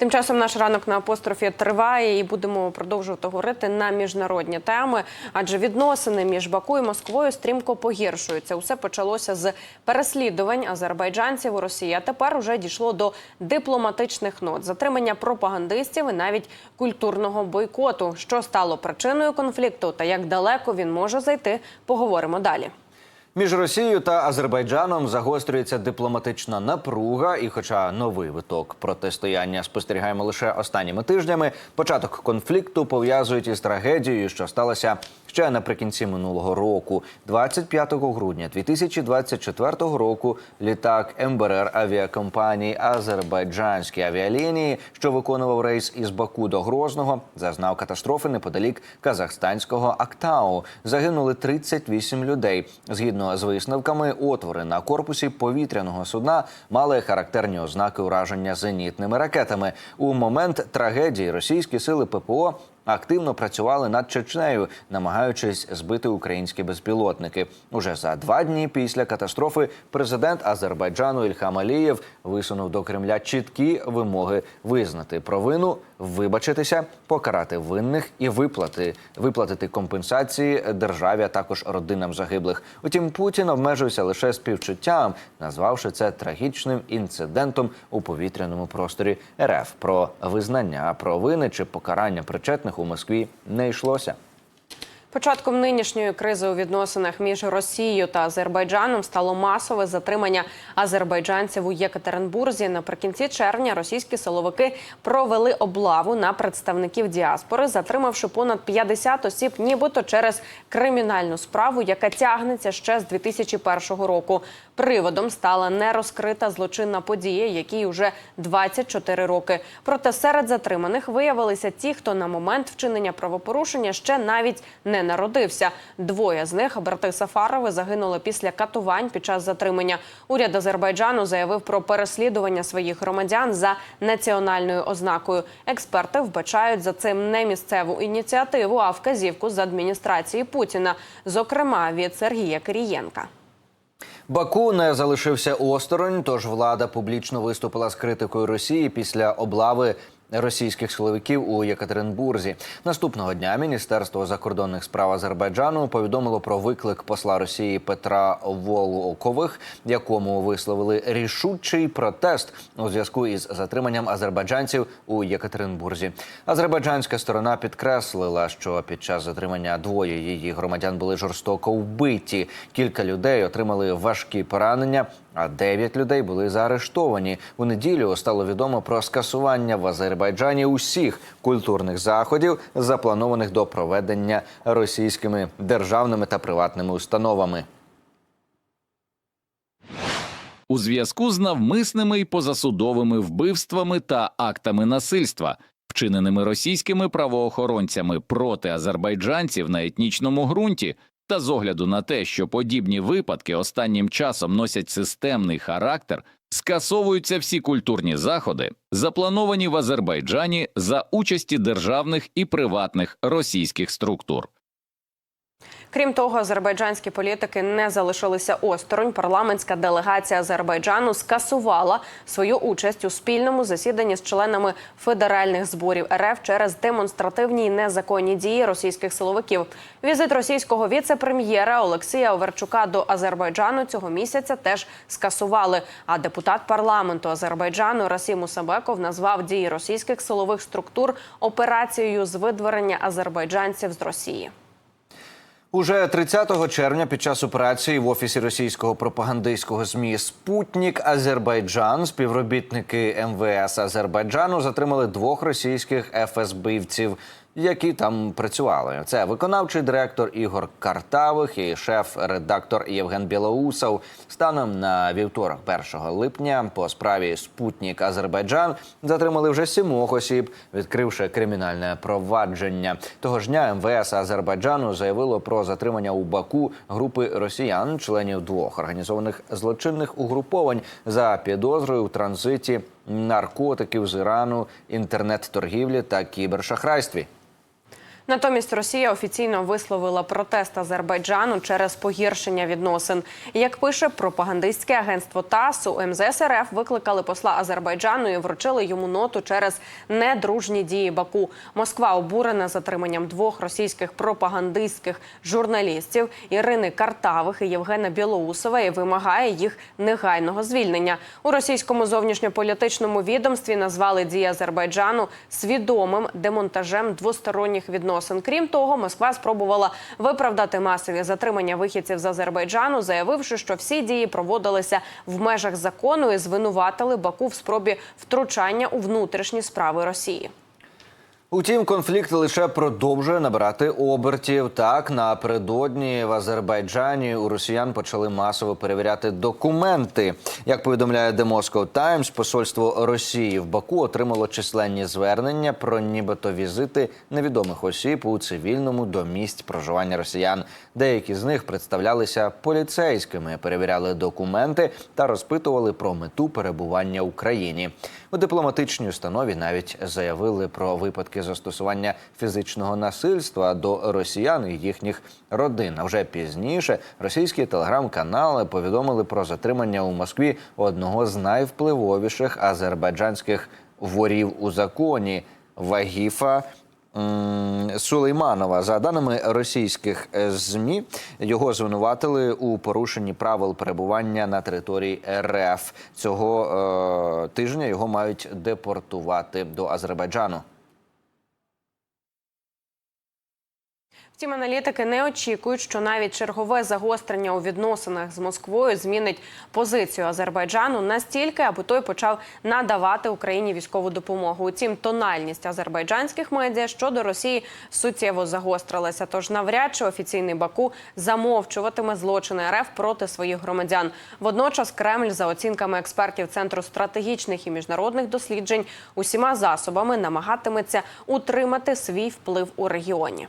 Тим часом наш ранок на апострофі триває і будемо продовжувати говорити на міжнародні теми, адже відносини між Баку і Москвою стрімко погіршуються. Усе почалося з переслідувань азербайджанців у Росії. А тепер уже дійшло до дипломатичних нот, затримання пропагандистів і навіть культурного бойкоту. Що стало причиною конфлікту та як далеко він може зайти, поговоримо далі. Між Росією та Азербайджаном загострюється дипломатична напруга, і, хоча новий виток протистояння спостерігаємо лише останніми тижнями, початок конфлікту пов'язують із трагедією, що сталася ще наприкінці минулого року, 25 грудня 2024 року. Літак МБР авіакомпанії Азербайджанські авіалінії, що виконував рейс із Баку до Грозного, зазнав катастрофи неподалік казахстанського Актау. Загинули 38 людей. Згідно з висновками, отвори на корпусі повітряного судна мали характерні ознаки ураження зенітними ракетами. У момент трагедії російські сили ППО активно працювали над Чечнею, намагаючись збити українські безпілотники. Уже за два дні після катастрофи президент Азербайджану Ільхам Алієв висунув до Кремля чіткі вимоги визнати провину, вибачитися, покарати винних і виплати виплатити компенсації державі, а також родинам загиблих. Утім, Путін обмежився лише співчуттям, назвавши це трагічним інцидентом у повітряному просторі РФ. Про визнання провини чи покарання причетних у Москві не йшлося. Початком нинішньої кризи у відносинах між Росією та Азербайджаном стало масове затримання азербайджанців у Єкатеринбурзі. Наприкінці червня російські силовики провели облаву на представників діаспори, затримавши понад 50 осіб, нібито через кримінальну справу, яка тягнеться ще з 2001 року. Приводом стала нерозкрита злочинна подія, якій уже 24 роки. Проте серед затриманих виявилися ті, хто на момент вчинення правопорушення ще навіть не народився. Двоє з них, брати Сафарови, загинули після катувань під час затримання. Уряд Азербайджану заявив про переслідування своїх громадян за національною ознакою. Експерти вбачають за цим не місцеву ініціативу, а вказівку з адміністрації Путіна, зокрема від Сергія Кирієнка. Баку не залишився осторонь, тож влада публічно виступила з критикою Росії після облави. Російських силовиків у Єкатеринбурзі наступного дня Міністерство закордонних справ Азербайджану повідомило про виклик посла Росії Петра Волокових, якому висловили рішучий протест у зв'язку із затриманням азербайджанців у Єкатеринбурзі. Азербайджанська сторона підкреслила, що під час затримання двоє її громадян були жорстоко вбиті. Кілька людей отримали важкі поранення. А дев'ять людей були заарештовані у неділю. Стало відомо про скасування в Азербайджані усіх культурних заходів, запланованих до проведення російськими державними та приватними установами. у зв'язку з навмисними й позасудовими вбивствами та актами насильства, вчиненими російськими правоохоронцями проти азербайджанців на етнічному ґрунті, та з огляду на те, що подібні випадки останнім часом носять системний характер, скасовуються всі культурні заходи, заплановані в Азербайджані за участі державних і приватних російських структур. Крім того, азербайджанські політики не залишилися осторонь. Парламентська делегація Азербайджану скасувала свою участь у спільному засіданні з членами федеральних зборів РФ через демонстративні й незаконні дії російських силовиків. Візит російського віце-прем'єра Олексія Оверчука до Азербайджану цього місяця теж скасували. А депутат парламенту Азербайджану Расім Усабеков назвав дії російських силових структур операцією з видворення азербайджанців з Росії. Уже 30 червня під час операції в офісі російського пропагандистського змі Спутнік Азербайджан співробітники МВС Азербайджану затримали двох російських ФСБівців, які там працювали. Це виконавчий директор Ігор Картавих і шеф-редактор Євген Білоусов. Станом на вівторок, 1 липня, по справі Спутнік Азербайджан затримали вже сімох осіб, відкривши кримінальне провадження. Того ж дня МВС Азербайджану заявило про затримання у Баку групи росіян, членів двох організованих злочинних угруповань за підозрою у транзиті наркотиків з Ірану, інтернет-торгівлі та кібершахрайстві. Натомість Росія офіційно висловила протест Азербайджану через погіршення відносин. Як пише пропагандистське агентство ТАСС, у МЗС РФ викликали посла Азербайджану і вручили йому ноту через недружні дії Баку. Москва обурена затриманням двох російських пропагандистських журналістів Ірини Картавих і Євгена Білоусова і вимагає їх негайного звільнення. У російському зовнішньополітичному відомстві назвали дії Азербайджану свідомим демонтажем двосторонніх відносин. Крім того, Москва спробувала виправдати масові затримання вихідців з Азербайджану, заявивши, що всі дії проводилися в межах закону і звинуватили Баку в спробі втручання у внутрішні справи Росії. Утім, конфлікт лише продовжує набирати обертів. Так напередодні в Азербайджані у росіян почали масово перевіряти документи. Як повідомляє The Moscow Times, посольство Росії в Баку отримало численні звернення про нібито візити невідомих осіб у цивільному до місць проживання росіян. Деякі з них представлялися поліцейськими, перевіряли документи та розпитували про мету перебування в країні. У дипломатичній установі навіть заявили про випадки застосування фізичного насильства до росіян і їхніх родин. А вже пізніше російські телеграм-канали повідомили про затримання у Москві одного з найвпливовіших азербайджанських ворів у законі Вагіфа. Сулейманова за даними російських е, змі, його звинуватили у порушенні правил перебування на території РФ. Цього е, тижня його мають депортувати до Азербайджану. Втім, аналітики не очікують, що навіть чергове загострення у відносинах з Москвою змінить позицію Азербайджану настільки, аби той почав надавати Україні військову допомогу. Утім, тональність азербайджанських медіа щодо Росії суттєво загострилася. Тож навряд чи офіційний Баку замовчуватиме злочини РФ проти своїх громадян. Водночас Кремль, за оцінками експертів Центру стратегічних і міжнародних досліджень, усіма засобами намагатиметься утримати свій вплив у регіоні.